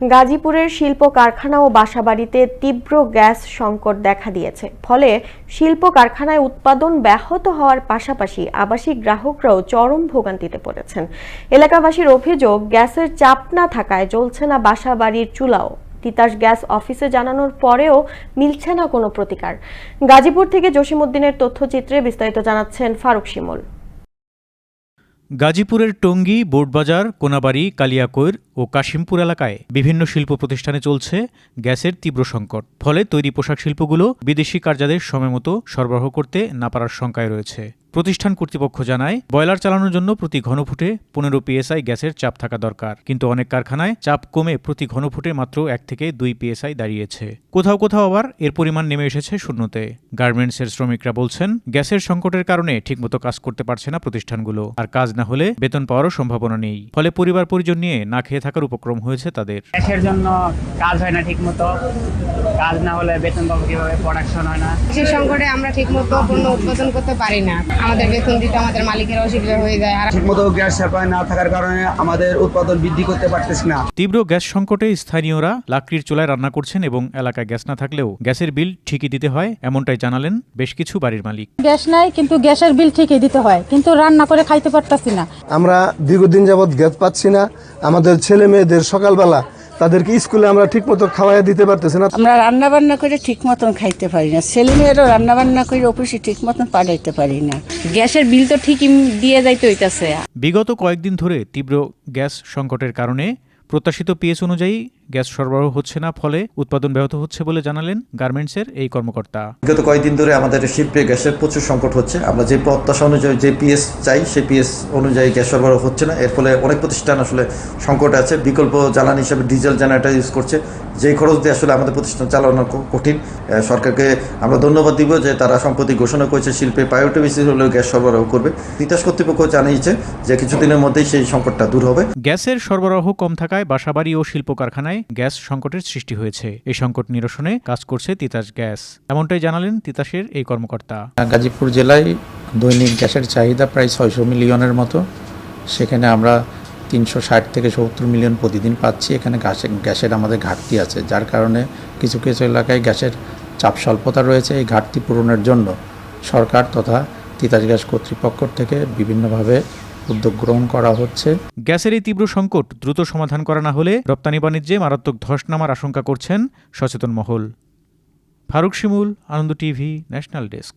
গাজীপুরের শিল্প কারখানা ও বাসাবাড়িতে তীব্র গ্যাস সংকট দেখা দিয়েছে। ফলে শিল্প কারখানায় উৎপাদন ব্যাহত হওয়ার পাশাপাশি আবাসিক গ্রাহকরাও চরম ভোগান্তিতে পড়েছেন। এলাকাবাসীর অভিযোগ, গ্যাসের চাপ না থাকায় জ্বলছে না বাসাবাড়ির চুলাও। তিতাস গ্যাস অফিসে জানানোর পরেও মিলছে না কোনো প্রতিকার। গাজীপুর থেকে জসিমউদ্দিনের তথ্যচিত্রে বিস্তারিত জানাচ্ছেন ফারুক শিমুল। গাজীপুরের টঙ্গী বোর্ডবাজার কোনাবাড়ি, কালিয়াকৈর ও কাশিমপুর এলাকায় বিভিন্ন শিল্প প্রতিষ্ঠানে চলছে গ্যাসের তীব্র সংকট। ফলে তৈরি পোশাক শিল্পগুলো বিদেশি কার্যাদের সময়মতো সরবরাহ করতে না পারার শঙ্কায় রয়েছে। প্রতিষ্ঠান কর্তৃপক্ষ জানায় বয়লার চালানোর জন্য প্রতি ঘনফুটে পনেরো পিএসআই গ্যাসের চাপ থাকা দরকার। কিন্তু অনেক কারখানায় চাপ কমে প্রতি ঘনফুটে মাত্র এক থেকে দুই পিএসআই দাঁড়িয়েছে। কোথাও কোথাও আবার এর পরিমাণ নেমে এসেছে শূন্যতে। গার্মেন্টসের শ্রমিকরা বলছেন গ্যাসের সংকটের কারণে ঠিকমতো কাজ করতে পারছে না প্রতিষ্ঠানগুলো। আর কাজ না হলে বেতন পাওয়ারও সম্ভাবনা নেই। ফলে পরিবার পরিজন নিয়ে না খেয়ে থাকার উপক্রম হয়েছে তাদের। গ্যাসের জন্য কাজ হয় না ঠিক মতো কাজ না হলে বেতন পাবো কীভাবে? প্রোডাকশন হয় না। সেই সংকটে আমরা ঠিকমতো পণ্য উৎপাদন করতে পারি না। আমাদের বেতন দিতে আমাদের মালিকের অসুবিধা হয়ে যায়। আর ঠিকমতো গ্যাস সাপ্লাই না থাকার কারণে আমাদের উৎপাদন বৃদ্ধি করতে পারতেছি না। তীব্র গ্যাস সংকটে স্থানীয়রা লাকড়ির চুলায় রান্না করছেন এবং এলাকায় গ্যাস না থাকলেও গ্যাসের বিল ঠিকই দিতে হয় এমনটাই জানালেন বেশ কিছু বাড়ির মালিক। গ্যাস নাই কিন্তু গ্যাসের বিল ঠিকই দিতে হয় কিন্তু রান্না করে খাইতে পারতাছি না। আমরা দীর্ঘদিন যাবৎ গ্যাস পাচ্ছি না। আমাদের ছেলে মেয়েদের সকালবেলা তাদেরকে স্কুলে আমরা ঠিক মতো খাওয়াই দিতে পারতেছি না। আমরা রান্না বান্না করে ঠিক মতন খাইতে পারি না। ছেলে মেয়েরও রান্না বান্না করে অফিসে ঠিক মতন পাঠাইতে পারি না। গ্যাসের বিল তো ঠিকই দিয়ে যাইতে হইতাছে। বিগত কয়েকদিন ধরে তীব্র গ্যাস সংকটের কারণে প্রত্যাশিত পিএস অনুযায়ী গ্যাস সরবরাহ হচ্ছে না ফলে উৎপাদন ব্যাহত হচ্ছে বলে জানালেন গার্মেন্টসের এই কর্মকর্তা। বিগত কয়েকদিন ধরে আমাদের শিল্পে গ্যাসের প্রচুর সংকট হচ্ছে। আমরা যে প্রত্যাশা অনুযায়ী যে পিএস চাই সেই পিএস অনুযায়ী গ্যাস সরবরাহ হচ্ছে না। এর ফলে অনেক প্রতিষ্ঠান আসলে সংকট আছে। বিকল্প জ্বালানি হিসেবে ডিজেল জেনারেটর ইউজ করছে। যেই খরচ দিয়ে আসলে আমাদের প্রতিষ্ঠান চালানো কঠিন সরকারকে আমরা ধন্যবাদ দিব যে তারা সম্প্রতি ঘোষণা করেছে শিল্পে প্রায়োরিটি বেসিস হলেও গ্যাস সরবরাহ করবে। তিতাস কর্তৃপক্ষ জানিয়েছে যে কিছুদিনের মধ্যেই সেই সংকটটা দূর হবে। গ্যাসের সরবরাহ কম থাকায় বাসাবাড়ি ও শিল্প কারখানায় গ্যাস সংকটের সৃষ্টি হয়েছে। এই সংকট নিরসনে কাজ করছে তিতাস গ্যাস। এমনটাই জানালেন তিতাসের এই কর্মকর্তা। গাজীপুর জেলায় দৈনিক গ্যাসের চাহিদা প্রায় ছয়শো মিলিয়নের মতো। সেখানে আমরা তিনশো ষাট থেকে সত্তর মিলিয়ন প্রতিদিন পাচ্ছি। এখানে গ্যাসের গ্যাসের আমাদের ঘাটতি আছে, যার কারণে কিছু কিছু এলাকায় গ্যাসের চাপ স্বল্পতা রয়েছে। এই ঘাটতি পূরণের জন্য সরকার তথা তিতাস গ্যাস কর্তৃপক্ষ থেকে বিভিন্নভাবে উদ্যোগ গ্রহণ করা হচ্ছে। গ্যাসের এই তীব্র সংকট দ্রুত সমাধান করা না হলে রপ্তানি বাণিজ্যে মারাত্মক ধস নামার আশঙ্কা করছেন সচেতন মহল। Faruk Shimul, Ananda TV, national desk.